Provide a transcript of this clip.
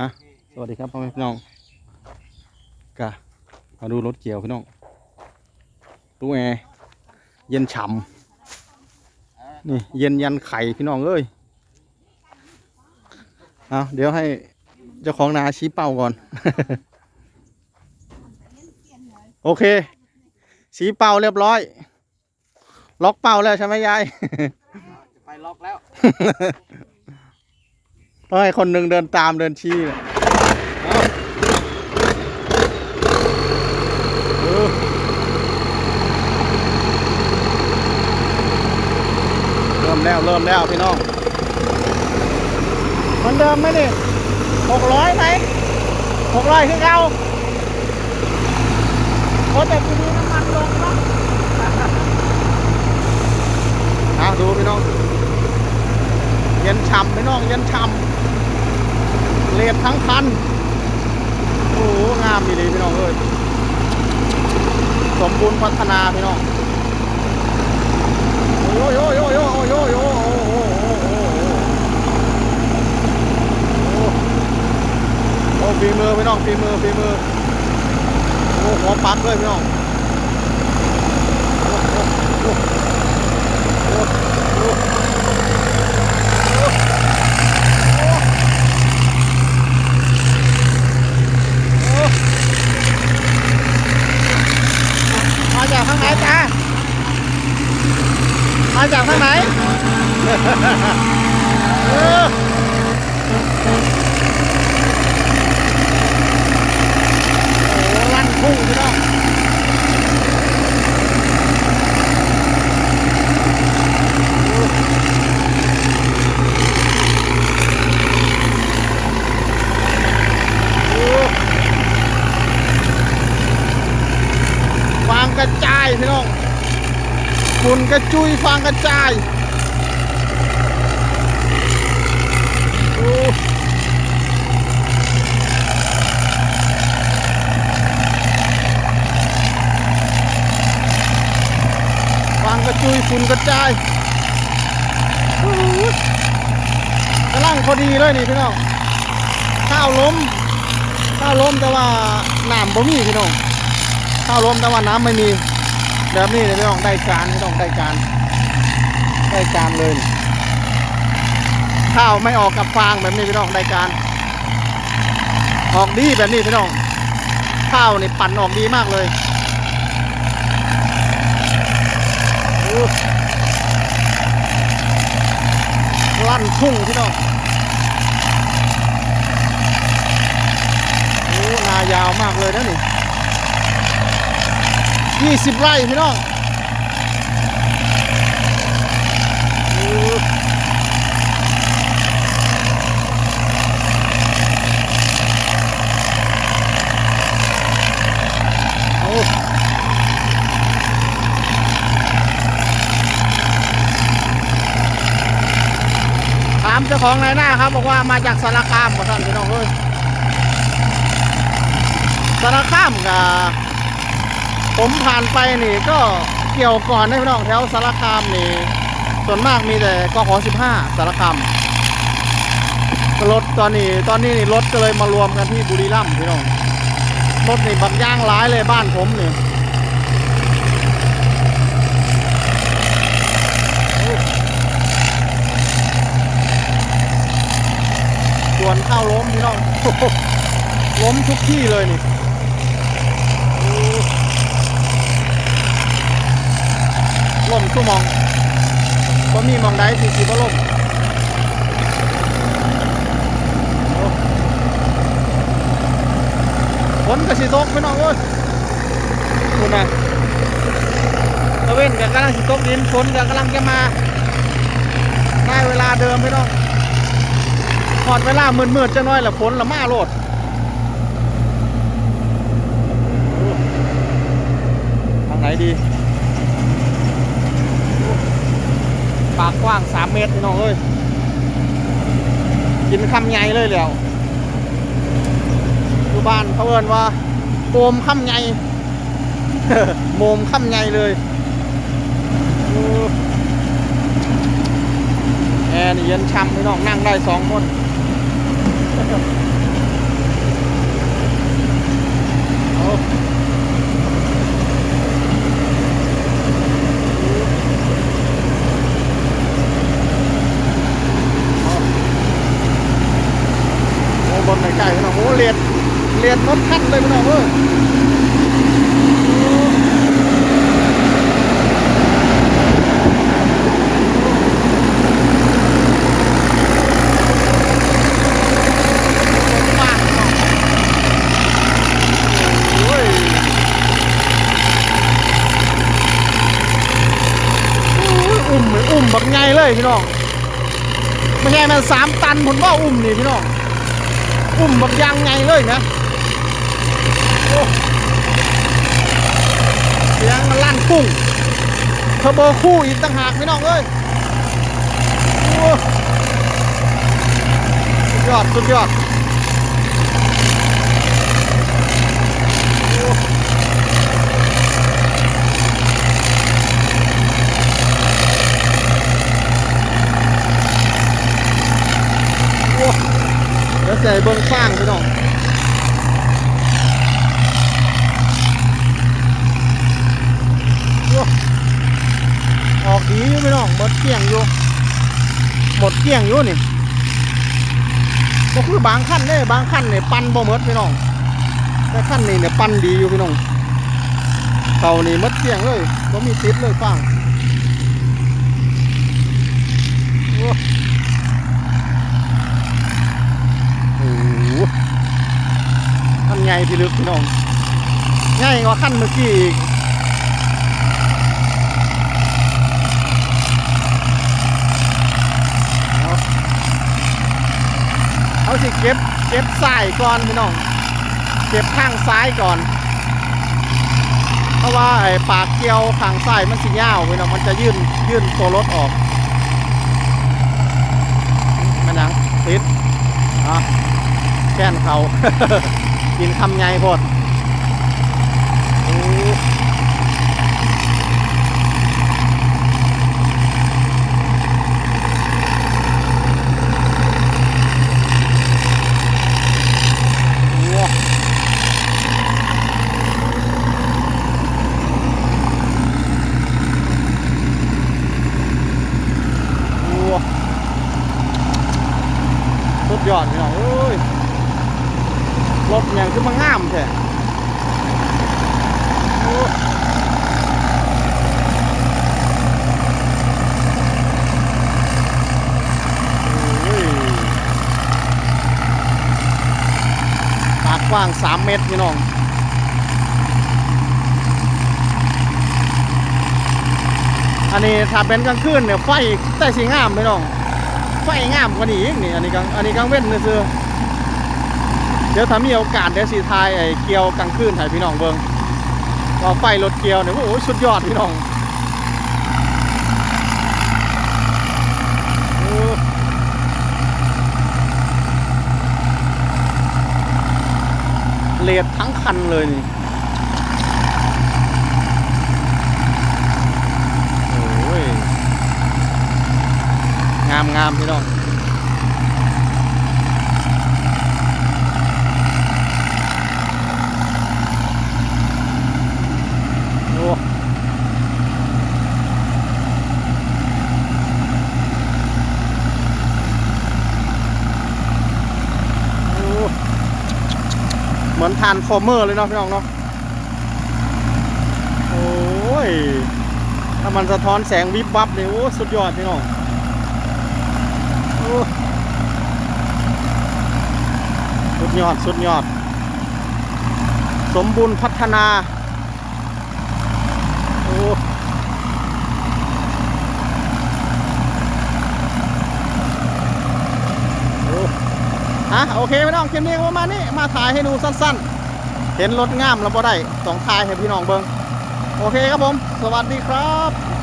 อะสวัสดีครับพ่อแม่พี่น้องกะมาดูรถเกี่ยวพี่น้องตู้แอร์เย็นฉ่ำนี่เย็นยันไข่พี่น้องเอ้ยเอาเดี๋ยวให้เจ้าของนาชี้เป้าก่อน โอเค ชี้เป้าเรียบร้อย ล็อกเป้าแล้วใช่ไหมยายจะไปล็อกแล้ว ต้องให้คนหนึ่งเดินตามเดินชี้เลยเอาเริ่มแล้วเริ่มแล้วพี่น้องมันเดิมไหมนี่หกร้อยไหมหกร้อยคือเอาโอ้แต่ทีนี้น้ำมันลงเนาะเอาดูพี่น้อง เย็นฉ่ำพี่น้อง เย็นฉ่ำ เลดทั้งคัน โอ้โหงามดีเลยพี่น้องเอ้ยสมบูรณ์พัฒนาพี่น้องโอ้ยโอ้ยโอ้ยโอ้ยโอ้ยโอ้ยโอ้ฝีมือพี่น้องฝีมือฝีมือโอ้หัวปักเลยพี่น้อง ลั่นพุ่งพี่น้องโอ้ฟางกระจายพี่น้องฝุ่นกระจุยฟางกระจาย โอ้ฟางกระจุยฝุ่นกระจายกำลังพอดีเลยนี่พี่น้องข้าวล้มข้าวล้มแต่ว่าน้ำบ่มีพี่น้องข้าวล้มแต่ว่าน้ำไม่มีแบบนี้เลยพี่น้องได้การพี่น้องได้การได้การเลย ข้าวไม่ออกกับฟางแบบนี้พี่น้องได้การ ออกดีแบบนี้พี่น้อง ข้าวนี่ปั่นออกดีมากเลยโอ้ลั่นทุ่งพี่น้องโอ้นายาวมากเลยนะนี่ยี่สิบไร่พี่น้องโอ้โอ้ถาม เจ้าของนายหน้าครับ บอกว่ามาจากสารคามขอท่านพี่น้องเอ้ยสารคามกับผมผ่านไปนี่ก็เกี่ยวก่อนนะพี่น้องแถวสารคามนี่ ส่วนมากมีแต่กข15สารคามรถตอนนี้ตอนนี้นี่รถก็เลยมารวมกันที่บุรีรัมย์พี่น้องรถนี่บักย่างหลายเลยบ้านผมนี่โอ้ส่วนเข้าล้มพี่น้อง ล้มทุกที่เลยนี่โอ้ล่มชั่วมองก็มีมองใดที่สิบ่ล่มโอ้ฝนก็สิตกพี่น้องเอ้ยคุณนะตะเวนก็กำลังสิตกดินฝนก็กำลังจะมาได้เวลาเดิมพี่น้อง อดเวลามืดๆจะน้อยละฝนละมาโลดทางไหนดี ปากกว้างสามเมตรพี่น้องเอ้ยกินคำใหญ่เลยแล้วอยู่บ้านเขาเอินว่าโมมคำใหญ่โมมคำใหญ่เลยแอร์นี่เย็นช่ำพี่น้องนั่งได้สองคน บนไหนไก่มันหอมโอ้เลียดเลียดรถคันเลยมันหอมเออ พี่น้องไม่ใช่มันสามตันผมว่าอุ้มนี่พี่น้องอุ้มแบบยังไงเลยนะเสียงมันลั่นกุ้งเทอร์โบคู่อีกต่างหากพี่น้องเอ้ยโอ้สุดยอดสุดยอดโอ้โอ้แล้วใส่เบิ้งฟางพี่น้องโอ้ออกดีอยู่พี่น้องห มดเกลี้ยงอยู่ หมดเกลี้ยงอยู่นี่ก็คือบางขั้นเด้บางขั้นเนี่ยปันบ่หมดพี่น้องแต่ขั้นนี้เนี่ยปันดีอยู่พี่น้องเขานี่หมดเกลี้ยงเลยก็มีติดเลยฟางโอ้โหทำไงพี่ลึกพี่น้องง่ายกว่าขั้นเมื่อกี้อีกเอา เขาสิเก็บเก็บสายก่อนพี่น้อง เก็บข้างซ้ายก่อน เพราะว่าไอ้ปากเกลียวข้างซ้ายมันสิยาวพี่น้องมันจะยื่นยื่นตัวรถออกมันยังติดอะแก้นเขากินคำไงพดโอ้โหโอ้สุดยอดพี่น้องเอ้ย รถอย่างคือมันงามแท้โอ้โอ้ยปา กว้าง 3 เมตรพี่น้องอันนี้ถ้าเป็นกลางคืนเนี่ยไฟแต่สีงามพี่น้อง ไฟงามกว่านี้อีกนี่อันนี้กลางอันนี้กลางเว้นนี่คือเดี๋ยวถ้ามีโอกาสเดี๋ยวสีทายไอ้เกียวกลางคืนถ่ายพี่น้องเบิงว่าไฟรถเกียวเนี่ยโอ้โหสุดยอดพี่น้องโอ้ เลดทั้งคันเลยนี่โอ้ยงามงามพี่น้อง โอ้โอ้เหมือน ทานฟอร์เมอร์เลยเนาะพี่น้องเนาะโอ้ยถ้ามันสะท้อนแสงวิบวับเนี่ยโอ้สุดยอดพี่น้องสุดยอดสุดยอด สมบูรณ์พัฒนา โอ้โอ้ ฮะโอเคไม่ต้องคลิปนี้ประมาณนี้มาถ่ายให้ดูสั้นๆ เห็นรถงามแล้วบ่ได้ต้องถ่ายให้พี่น้องเบิงโอเคครับผม สวัสดีครับ